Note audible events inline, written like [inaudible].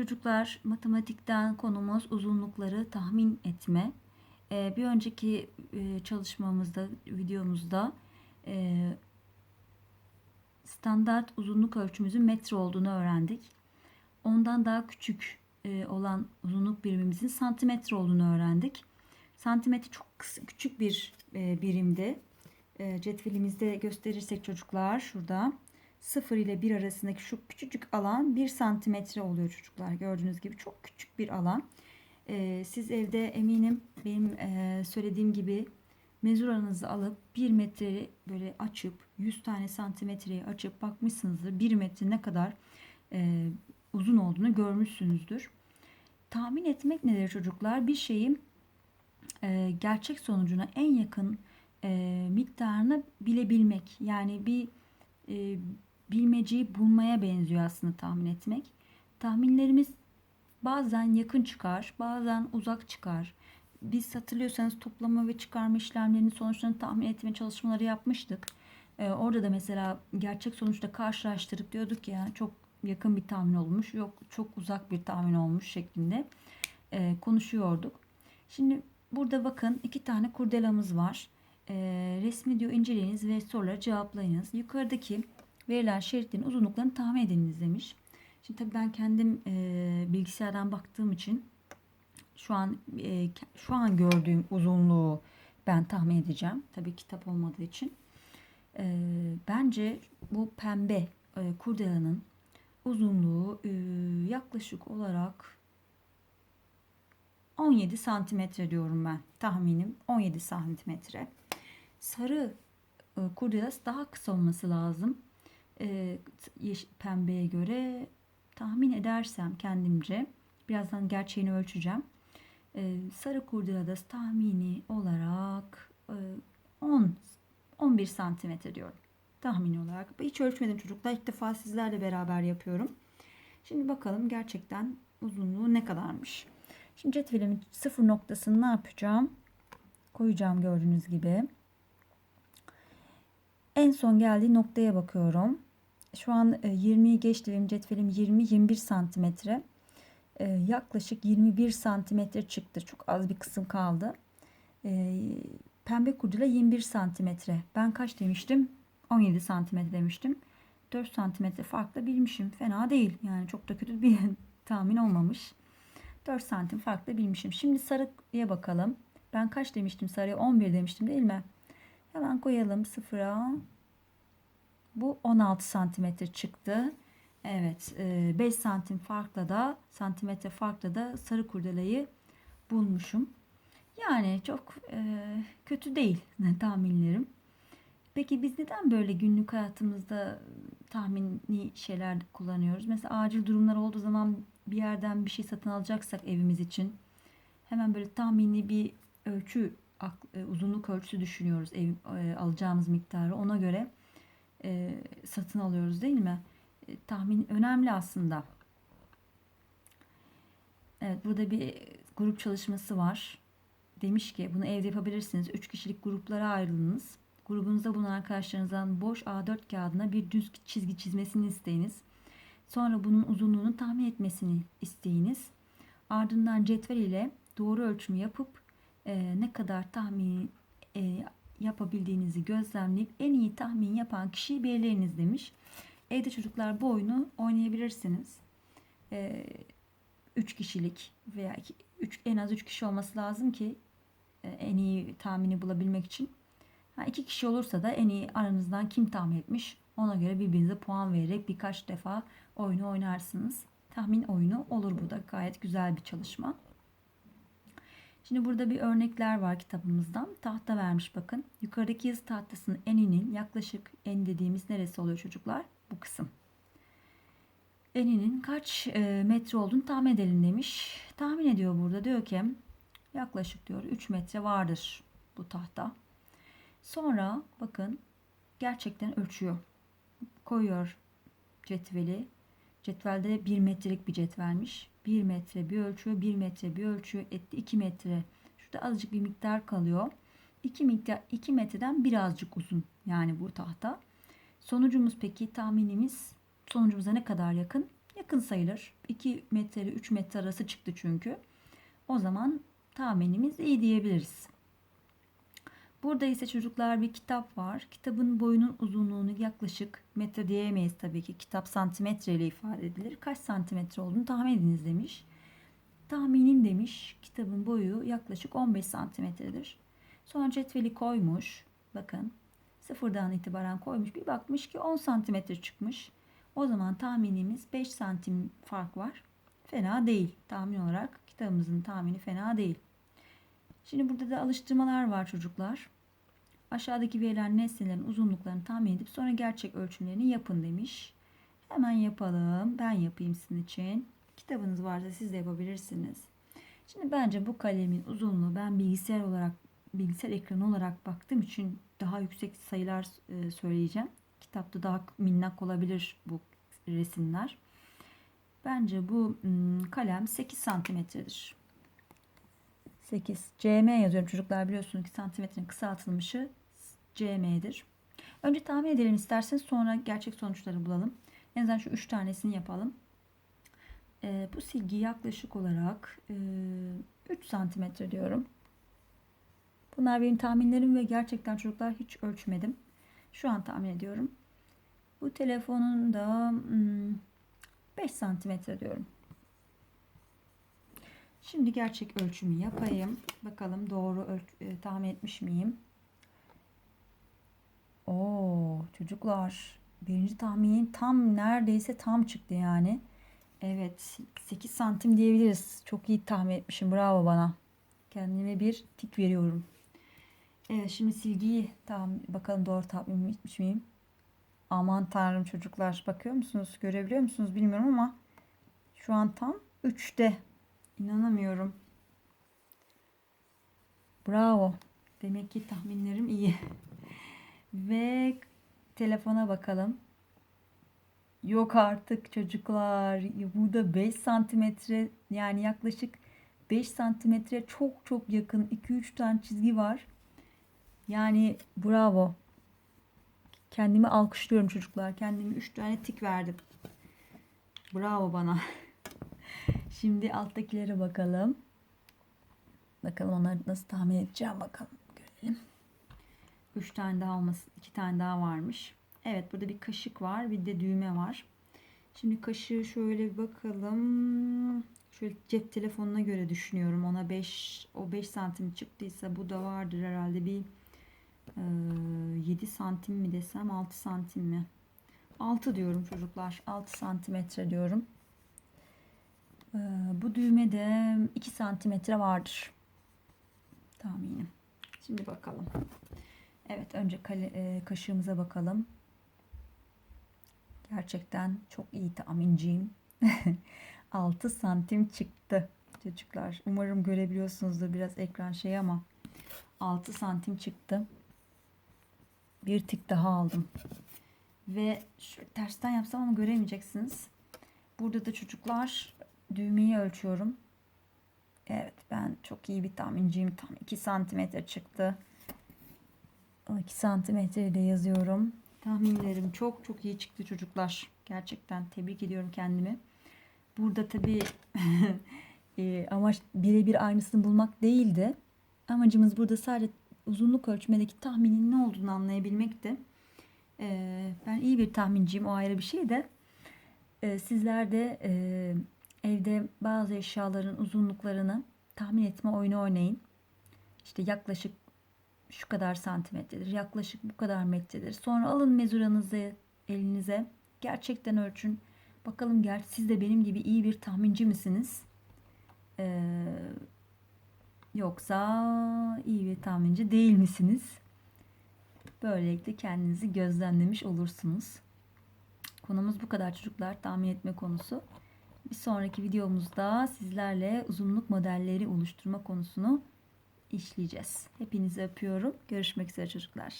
Çocuklar matematikten konumuz uzunlukları tahmin etme. Ee, bir önceki e, çalışmamızda, videomuzda e, standart uzunluk ölçümüzün metre olduğunu öğrendik. Ondan daha küçük e, olan uzunluk birimimizin santimetre olduğunu öğrendik. Santimetre çok kısa, küçük bir e, birimdi. E, cetvelimizde gösterirsek çocuklar şurada 0 ile 1 arasındaki şu küçücük alan 1 santimetre oluyor çocuklar. Gördüğünüz gibi çok küçük bir alan. Ee, siz evde eminim benim e, söylediğim gibi mezuranızı alıp 1 metre böyle açıp 100 tane santimetreyi açıp bakmışsınızdır. 1 metre ne kadar e, uzun olduğunu görmüşsünüzdür. Tahmin etmek nedir çocuklar? Bir şeyin e, gerçek sonucuna en yakın e, miktarını bilebilmek. Yani bir e, bilmeceyi bulmaya benziyor aslında tahmin etmek. Tahminlerimiz bazen yakın çıkar, bazen uzak çıkar. Biz hatırlıyorsanız toplama ve çıkarma işlemlerinin sonuçlarını tahmin etme çalışmaları yapmıştık. Ee, orada da mesela gerçek sonuçla karşılaştırıp diyorduk ya çok yakın bir tahmin olmuş, yok çok uzak bir tahmin olmuş şeklinde e, konuşuyorduk. Şimdi burada bakın iki tane kurdelamız var. E, resmi diyor inceleyiniz ve soruları cevaplayınız. Yukarıdaki verilen şeritlerin uzunluklarını tahmin ediniz demiş. Şimdi tabii ben kendim e, bilgisayardan baktığım için şu an e, şu an gördüğüm uzunluğu ben tahmin edeceğim. Tabii kitap olmadığı için. E, bence bu pembe e, kurdelanın uzunluğu e, yaklaşık olarak 17 santimetre diyorum ben. Tahminim 17 santimetre. Sarı e, kurdelası daha kısa olması lazım e, pembeye göre tahmin edersem kendimce birazdan gerçeğini ölçeceğim. E, sarı kurdeladası tahmini olarak e, 10 11 santimetre diyorum. Tahmini olarak. Hiç ölçmedim çocuklar. İlk defa sizlerle beraber yapıyorum. Şimdi bakalım gerçekten uzunluğu ne kadarmış. Şimdi cetvelimin sıfır noktasını ne yapacağım? Koyacağım gördüğünüz gibi. En son geldiği noktaya bakıyorum. Şu an 20'yi e, geçti benim cetvelim 20-21 santimetre. E, yaklaşık 21 santimetre çıktı. Çok az bir kısım kaldı. E, pembe kurdela 21 santimetre. Ben kaç demiştim? 17 santimetre demiştim. 4 santimetre farkla bilmişim. Fena değil. Yani çok da kötü bir [laughs] tahmin olmamış. 4 santim farkla bilmişim. Şimdi sarıya bakalım. Ben kaç demiştim? Sarıya 11 demiştim değil mi? Hemen koyalım sıfıra. Bu 16 santimetre çıktı. Evet 5 e, santim farkla da santimetre farkla da sarı kurdelayı bulmuşum. Yani çok e, kötü değil [laughs] tahminlerim. Peki biz neden böyle günlük hayatımızda tahmini şeyler kullanıyoruz? Mesela acil durumlar olduğu zaman bir yerden bir şey satın alacaksak evimiz için hemen böyle tahmini bir ölçü e, uzunluk ölçüsü düşünüyoruz ev, alacağımız miktarı. Ona göre e, satın alıyoruz değil mi? E, tahmin önemli aslında. Evet burada bir grup çalışması var. Demiş ki bunu evde yapabilirsiniz. 3 kişilik gruplara ayrılınız. Grubunuzda bulunan arkadaşlarınızdan boş A4 kağıdına bir düz çizgi çizmesini isteyiniz. Sonra bunun uzunluğunu tahmin etmesini isteyiniz. Ardından cetvel ile doğru ölçümü yapıp e, ne kadar tahmin e, yapabildiğinizi gözlemleyip en iyi tahmin yapan kişiyi belirleyiniz demiş. Evde çocuklar bu oyunu oynayabilirsiniz. 3 ee, kişilik veya iki, üç, en az 3 kişi olması lazım ki e, en iyi tahmini bulabilmek için. Ha, kişi olursa da en iyi aranızdan kim tahmin etmiş ona göre birbirinize puan vererek birkaç defa oyunu oynarsınız. Tahmin oyunu olur bu da gayet güzel bir çalışma. Şimdi burada bir örnekler var kitabımızdan. Tahta vermiş bakın. Yukarıdaki yazı tahtasının eninin yaklaşık en dediğimiz neresi oluyor çocuklar? Bu kısım. Eninin kaç e, metre olduğunu tahmin edelim demiş. Tahmin ediyor burada. Diyor ki yaklaşık diyor 3 metre vardır bu tahta. Sonra bakın gerçekten ölçüyor. Koyuyor cetveli. Cetvelde 1 metrelik bir cetvelmiş. 1 metre bir ölçüyor, 1 metre bir ölçüyor, etti 2 metre. Şurada azıcık bir miktar kalıyor. 2 miktar 2 metreden birazcık uzun yani bu tahta. Sonucumuz peki tahminimiz sonucumuza ne kadar yakın? Yakın sayılır. 2 metre ile 3 metre arası çıktı çünkü. O zaman tahminimiz iyi diyebiliriz. Burada ise çocuklar bir kitap var. Kitabın boyunun uzunluğunu yaklaşık metre diyemeyiz tabii ki. Kitap santimetre ile ifade edilir. Kaç santimetre olduğunu tahmin ediniz demiş. Tahminim demiş kitabın boyu yaklaşık 15 santimetredir. Sonra cetveli koymuş. Bakın sıfırdan itibaren koymuş. Bir bakmış ki 10 santimetre çıkmış. O zaman tahminimiz 5 santim fark var. Fena değil. Tahmin olarak kitabımızın tahmini fena değil. Şimdi burada da alıştırmalar var çocuklar. Aşağıdaki verilen nesnelerin uzunluklarını tahmin edip sonra gerçek ölçümlerini yapın demiş. Hemen yapalım. Ben yapayım sizin için. Kitabınız varsa siz de yapabilirsiniz. Şimdi bence bu kalemin uzunluğu ben bilgisayar olarak bilgisayar ekranı olarak baktığım için daha yüksek sayılar e, söyleyeceğim. Kitapta daha minnak olabilir bu resimler. Bence bu hmm, kalem 8 santimetredir. 8. CM yazıyorum çocuklar biliyorsunuz ki santimetrenin kısaltılmışı CM'dir. Önce tahmin edelim isterseniz sonra gerçek sonuçları bulalım. En azından şu 3 tanesini yapalım. Ee, bu silgi yaklaşık olarak e, 3 santimetre diyorum. Bunlar benim tahminlerim ve gerçekten çocuklar hiç ölçmedim. Şu an tahmin ediyorum. Bu telefonun da hmm, 5 santimetre diyorum. Şimdi gerçek ölçümü yapayım. Bakalım doğru ölç- e, tahmin etmiş miyim? Oo çocuklar birinci tahminin tam neredeyse tam çıktı yani. Evet 8 santim diyebiliriz. Çok iyi tahmin etmişim. Bravo bana. Kendime bir tik veriyorum. Evet şimdi silgiyi tam bakalım doğru tahmin etmiş miyim? Aman tanrım çocuklar bakıyor musunuz? Görebiliyor musunuz bilmiyorum ama şu an tam 3'te. İnanamıyorum. Bravo. Demek ki tahminlerim iyi. [laughs] Ve telefona bakalım. Yok artık çocuklar. Burada 5 santimetre yani yaklaşık 5 santimetre çok çok yakın 2-3 tane çizgi var. Yani bravo. Kendimi alkışlıyorum çocuklar. Kendime 3 tane tik verdim. Bravo bana. [laughs] Şimdi alttakilere bakalım. Bakalım onları nasıl tahmin edeceğim bakalım. Görelim. 3 tane daha olması, 2 tane daha varmış. Evet burada bir kaşık var, bir de düğme var. Şimdi kaşığı şöyle bir bakalım. Şöyle cep telefonuna göre düşünüyorum. Ona 5 o 5 santim çıktıysa bu da vardır herhalde bir e, 7 santim mi desem 6 santim mi? 6 diyorum çocuklar. 6 santimetre diyorum. Ee, bu düğme de 2 santimetre vardır. Tahminim. Şimdi bakalım. Evet önce kale, e, kaşığımıza bakalım. Gerçekten çok iyi tahminciyim. [laughs] 6 santim çıktı çocuklar. Umarım görebiliyorsunuzdur biraz ekran şey ama 6 santim çıktı. Bir tik daha aldım. Ve şu tersten yapsam ama göremeyeceksiniz. Burada da çocuklar düğmeyi ölçüyorum. Evet ben çok iyi bir tahminciyim. Tam 2 santimetre çıktı. O 2 santimetre de yazıyorum. Tahminlerim çok çok iyi çıktı çocuklar. Gerçekten tebrik ediyorum kendimi. Burada tabii [laughs] e, amaç birebir aynısını bulmak değildi. Amacımız burada sadece uzunluk ölçmedeki tahminin ne olduğunu anlayabilmekti. E, ben iyi bir tahminciyim o ayrı bir şey de. E, sizler de e, evde bazı eşyaların uzunluklarını tahmin etme oyunu oynayın. İşte yaklaşık şu kadar santimetredir, yaklaşık bu kadar metredir. Sonra alın mezuranızı elinize, gerçekten ölçün. Bakalım ger siz de benim gibi iyi bir tahminci misiniz? Ee, yoksa iyi bir tahminci değil misiniz? Böylelikle kendinizi gözlemlemiş olursunuz. Konumuz bu kadar çocuklar. Tahmin etme konusu. Bir sonraki videomuzda sizlerle uzunluk modelleri oluşturma konusunu işleyeceğiz. Hepinizi öpüyorum. Görüşmek üzere çocuklar.